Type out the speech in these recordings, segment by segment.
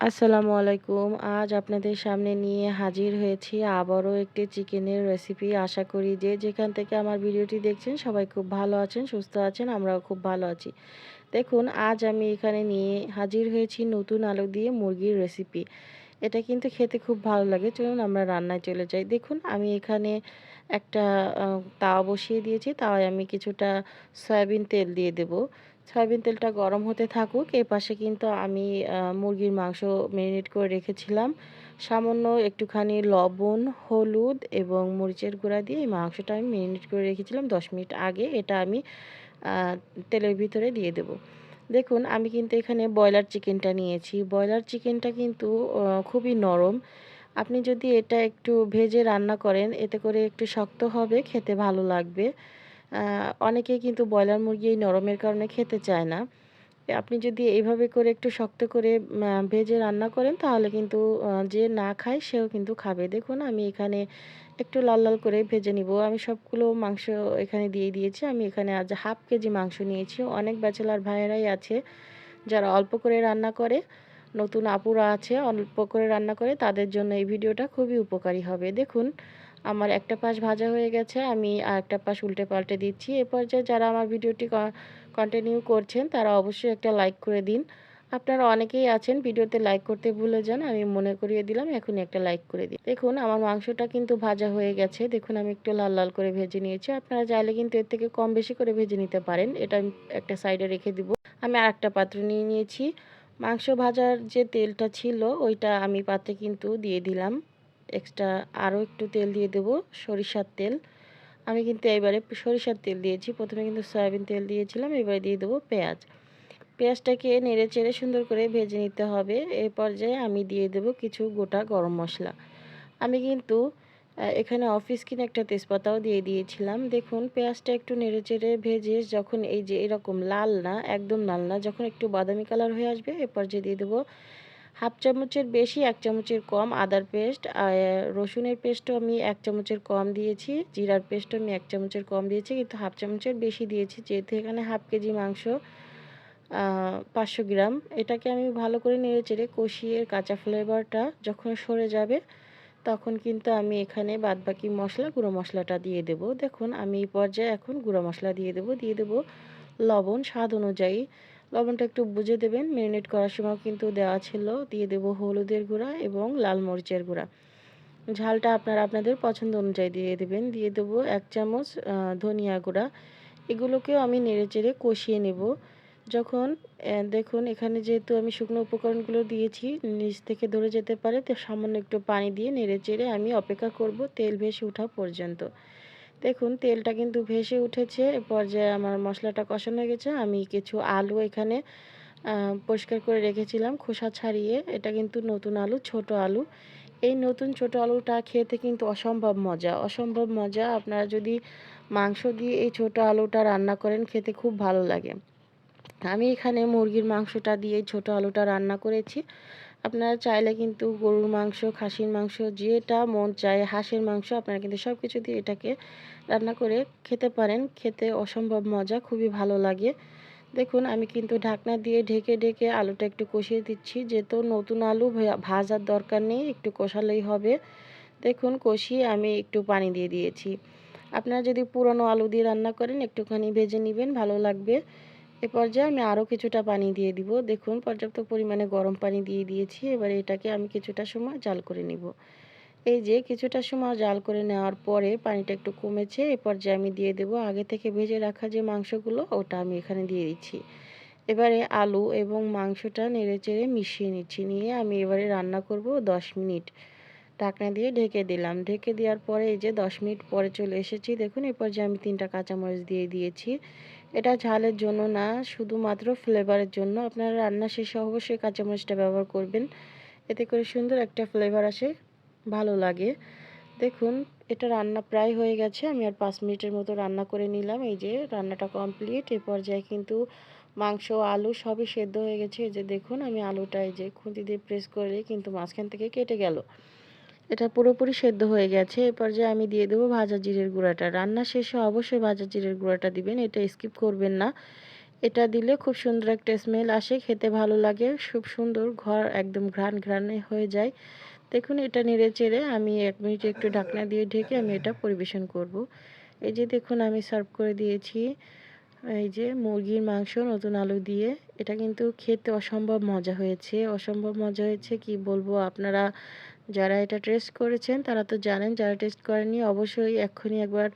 আসসালামু আলাইকুম। আজ আপনাদের সামনে নিয়ে হাজির হয়েছি আবারও একটি চিকেনের রেসিপি আশা করি যে যেখান থেকে আমার ভিডিওটি দেখছেন সবাই খুব ভালো আছেন, সুস্থ আছেন, আমরাও খুব ভালো আছি। দেখুন, আজ আমি এখানে নিয়ে হাজির হয়েছি নতুন আলু দিয়ে মুরগির রেসিপি এটা কিন্তু খেতে খুব ভালো লাগে। চলুন আমরা রান্নায় চলে যাই। দেখুন, আমি এখানে একটা তাওয়া বসিয়ে দিয়েছি। তাওয়ায় আমি কিছুটা সয়াবিন তেল দিয়ে দেব। সয়াবিন তেলটা গরম হতে থাকুক, এ পাশে কিন্তু আমি মুরগির মাংস ম্যারিনেট করে রেখেছিলাম। সামান্য একটুখানি লবণ, হলুদ এবং মরিচের গুঁড়া দিয়ে এই মাংসটা আমি ম্যারিনেট করে রেখেছিলাম দশ মিনিট আগে। এটা আমি তেলের ভিতরে দিয়ে দেব। দেখুন, আমি কিন্তু এখানে ব্রয়লার চিকেনটা নিয়েছি। ব্রয়লার চিকেনটা কিন্তু খুবই নরম। আপনি যদি এটা একটু ভেজে রান্না করেন, এতে করে একটু শক্ত হবে, খেতে ভালো লাগবে। অনেকেই কিন্তু ব্রয়লার মুরগি এই নরমের কারণে খেতে চায় না। আপনি যদি এইভাবে করে একটু শক্ত করে ভেজে রান্না করেন, তাহলে কিন্তু যে না খায়, সেও কিন্তু খাবে। দেখুন, আমি এখানে একটু লাল লাল করে ভেজে নিব। আমি সবগুলো মাংস এখানে দিয়ে দিয়েছি। আমি এখানে আজ হাফ কেজি মাংস নিয়েছি। অনেক ব্যাচেলার ভাইয়েরাই আছে, যারা অল্প করে রান্না করে, নতুন আপুরা আছে, অল্প করে রান্না করে, তাদের জন্য এই ভিডিওটা খুবই উপকারী হবে। দেখুন আমার একটা পাশ ভাজা হয়ে গেছে, আমি আর একটা পাশ উল্টে পাল্টে দিচ্ছি। এ পর্যায়ে যারা আমার ভিডিওটি কন্টিনিউ করছেন, তারা অবশ্যই একটা লাইক করে দিন। আপনারা অনেকেই আছেন, ভিডিওতে লাইক করতে ভুলে যান, আমি মনে করিয়ে দিলাম, এখনই একটা লাইক করে দিই দেখুন, আমার মাংসটা কিন্তু ভাজা হয়ে গেছে। দেখুন, আমি একটু লাল লাল করে ভেজে নিয়েছি। আপনারা চাইলে কিন্তু এর থেকে কম বেশি করে ভেজে নিতে পারেন। এটা আমি একটা সাইডে রেখে দিব। আমি আর একটা পাত্র নিয়ে নিয়েছি। মাংস ভাজার যে তেলটা ছিল, ওইটা আমি পাত্রে কিন্তু দিয়ে দিলাম। এক্সট্রা আরও একটু তেল দিয়ে দেব, সরিষার তেল। আমি কিন্তু এবারে সরিষার তেল দিয়েছি। প্রথমে কিন্তু সয়াবিন তেল দিয়েছিলাম, এবারে দিয়ে দেবো পেঁয়াজ। পেঁয়াজটাকে নেড়ে চেড়ে সুন্দর করে ভেজে নিতে হবে। এই পর্যায়ে আমি দিয়ে দেব কিছু গোটা গরম মশলা। আমি কিন্তু এখানে অফিস কিনে একটা তেজপাতাও দিয়ে দিয়েছিলাম। দেখুন, পেঁয়াজটা একটু নেড়ে চেড়ে ভেজে যখন এই যে এরকম লাল না, একদম লাল না, যখন একটু বাদামি কালার হয়ে আসবে, এ পর্যায়ে দিয়ে দেবো হাফ চামচের বেশি, এক চামচের কম আদার পেস্ট রসুনের পেস্টও আমি এক চামচের কম দিয়েছি, জিরার পেস্টও আমি এক চামচের কম দিয়েছি, কিন্তু হাফ চামচের বেশি দিয়েছি, যেহেতু এখানে হাফ কেজি মাংস পাঁচশো গ্রাম। এটাকে আমি ভালো করে নেড়ে চেড়ে কষিয়ে কাঁচা ফ্লেভারটা যখন সরে যাবে, তখন কিন্তু আমি এখানে বাদবাকি মশলা, গুঁড়ো মশলাটা দিয়ে দেব। দেখুন, আমি এই পর্যায়ে এখন গুঁড়ো মশলা দিয়ে দেব দিয়ে দেব লবণ, স্বাদ অনুযায়ী লবণটা একটু বুঝে দেবেন। ম্যারিনেট করার সময় কিন্তু দেওয়া ছিল। দিয়ে দেব হলুদের গুঁড়া এবং লাল মরিচের গুঁড়া। ঝালটা আপনারা আপনাদের পছন্দ অনুযায়ী দিয়ে দেবেন। দিয়ে দেবো এক চামচ ধনিয়া গুঁড়া। এগুলোকেও আমি নেড়ে চেড়ে কষিয়ে নেব। যখন দেখুন, এখানে যেহেতু আমি শুকনো উপকরণগুলো দিয়েছি, নিচ থেকে ধরে যেতে পারে, তো সামান্য একটু পানি দিয়ে নেড়ে চেড়ে আমি অপেক্ষা করব তেল ভেসে ওঠা পর্যন্ত। দেখুন, তেলটা কিন্তু ভেসে উঠেছে। পর্যায়ে আমার মশলাটা কষানো হয়ে গেছে। আমি কিছু আলু এখানে পরিষ্কার করে রেখেছিলাম খোসা ছাড়িয়ে। এটা কিন্তু নতুন আলু, ছোট আলু। এই নতুন ছোট আলুটা খেতে কিন্তু অসম্ভব মজা। অসম্ভব মজা। আপনারা যদি মাংস দিয়ে এই ছোট আলুটা রান্না করেন, খেতে খুব ভালো লাগে। আমি এখানে মুরগির মাংসটা দিয়ে ছোট আলুটা রান্না করেছি। আপনারা চাইলে কিন্তু গরুর মাংস, খাসির মাংস, যেটা মন চায়, হাঁসের মাংস, আপনারা কিন্তু সব কিছু দিয়ে এটাকে রান্না করে খেতে পারেন। খেতে অসম্ভব মজা, খুবই ভালো লাগে। দেখুন, আমি কিন্তু ঢাকনা দিয়ে ঢেকে ঢেকে আলুটা একটু কষিয়ে দিচ্ছি। যেহেতু নতুন আলু ভাজার দরকার নেই, একটু কষালেই হবে। দেখুন, কষিয়ে আমি একটু পানি দিয়ে দিয়েছি। আপনারা যদি পুরনো আলু দিয়ে রান্না করেন, একটুখানি ভেজে নেবেন, ভালো লাগবে। এ পর্যায়ে আমি আরও কিছুটা পানি দিয়ে দিব। দেখুন, পর্যাপ্ত পরিমাণে গরম পানি দিয়ে দিয়েছি। এবার এটাকে আমি কিছুটা সময় জাল করে নিব। এই যে কিছুটা সময় জাল করে নেওয়ার পরে পানিটা একটু কমেছে, এ পর্যায়ে আমি দিয়ে দেব আগে থেকে ভেজে রাখা যে মাংসগুলো, ওটা আমি এখানে দিয়ে দিচ্ছি। এবারে আলু এবং মাংসটা নেড়ে চেড়ে মিশিয়ে নিচ্ছি। নিয়ে আমি এবারে রান্না করব দশ মিনিট। ঢাকনা দিয়ে ঢেকে দিলাম। ঢেকে দেওয়ার পরে এই যে দশ মিনিট পরে চলে এসেছি, দেখুন এই পর্যায়ে আমি তিনটা কাঁচামরিচ দিয়ে দিয়েছি। এটা ঝালের জন্য না, শুধুমাত্র ফ্লেভারের জন্য। আপনারা রান্না শেষে অবশ্যই কাঁচামরিচটা ব্যবহার করবেন। এতে করে সুন্দর একটা ফ্লেভার আসে, ভালো লাগে। দেখুন, এটা রান্না প্রায় হয়ে গেছে। আমি আর পাঁচ মিনিটের মতো রান্না করে নিলাম। এই যে রান্নাটা কমপ্লিট এ পর্যায়ে কিন্তু মাংস, আলু সবই সেদ্ধ হয়ে গেছে। এই যে দেখুন, আমি আলুটা এই যে খুঁতি দিয়ে প্রেস করে কিন্তু মাঝখান থেকে কেটে গেল। এটা পুরোপুরি সেদ্ধ হয়ে গেছে। এ পর্যায়ে আমি দিয়ে দেবো ভাজা জিরের গুঁড়াটা। রান্না শেষে অবশ্যই ভাজা জিরের গুঁড়াটা দিবেন, এটা স্কিপ করবেন না। এটা দিলে খুব সুন্দর একটা স্মেল আসে, খেতে ভালো লাগে, খুব সুন্দর ঘর একদম ঘ্রাণ ঘ্রাণে হয়ে যায়। দেখুন, এটা নেড়ে চেড়ে আমি এক মিনিট একটু ঢাকনা দিয়ে ঢেকে আমি এটা পরিবেশন করব। এই যে দেখুন, আমি সার্ভ করে দিয়েছি। এই যে মুরগির মাংস নতুন আলু দিয়ে। এটা কিন্তু খেতে অসম্ভব মজা হয়েছে। অসম্ভব মজা হয়েছে, কি বলব? আপনারা যারা এটা টেস্ট করেছেন, তারা তো জানেন, যারা টেস্ট করেনি অবশ্যই এক্ষুনি একবার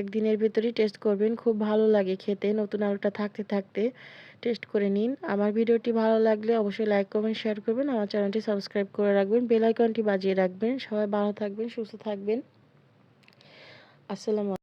একদিনের ভেতরেই টেস্ট করবেন। খুব ভালো লাগে খেতে, নতুন আলুটা থাকতে থাকতে টেস্ট করে নিন। আমার ভিডিওটি ভালো লাগলে অবশ্যই লাইক করবেন শেয়ার করবেন। আমার চ্যানেলটি সাবস্ক্রাইব করে রাখবেন। বেল আইকনটি বাজিয়ে রাখবেন। সবাই ভালো থাকবেন, সুস্থ থাকবেন। আসসালামু